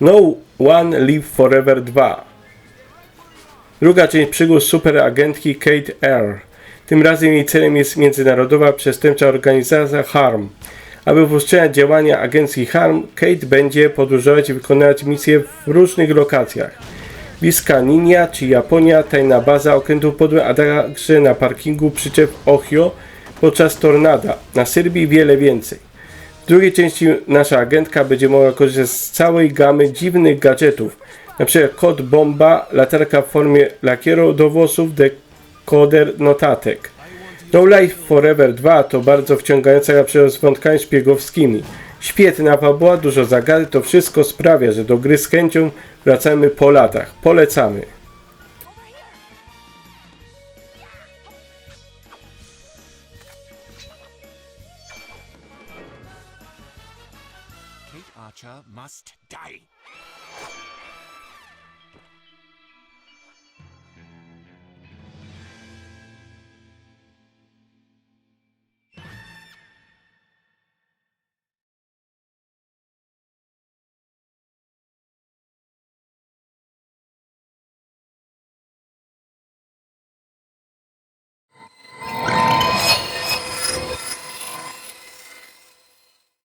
No One Live Forever 2. Druga część przygód superagentki Kate Earl. Tym razem jej celem jest międzynarodowa przestępcza organizacja HARM. Aby powstrzymać działania agencji HARM, Kate będzie podróżować i wykonywać misje w różnych lokacjach. Bliska Ninia czy Japonia, tajna baza okrętów podłych, a także na parkingu przyczep Ohio podczas tornada. Na Syrbii wiele więcej. W drugiej części nasza agentka będzie mogła korzystać z całej gamy dziwnych gadżetów, np. kod bomba, latarka w formie lakieru do włosów, dekoder notatek. No Life Forever 2 to bardzo wciągająca gra przez wątkami szpiegowskimi. Świetna fabuła, dużo zagadek, to wszystko sprawia, że do gry z chęcią wracamy po latach. Polecamy. Kate Archer must die.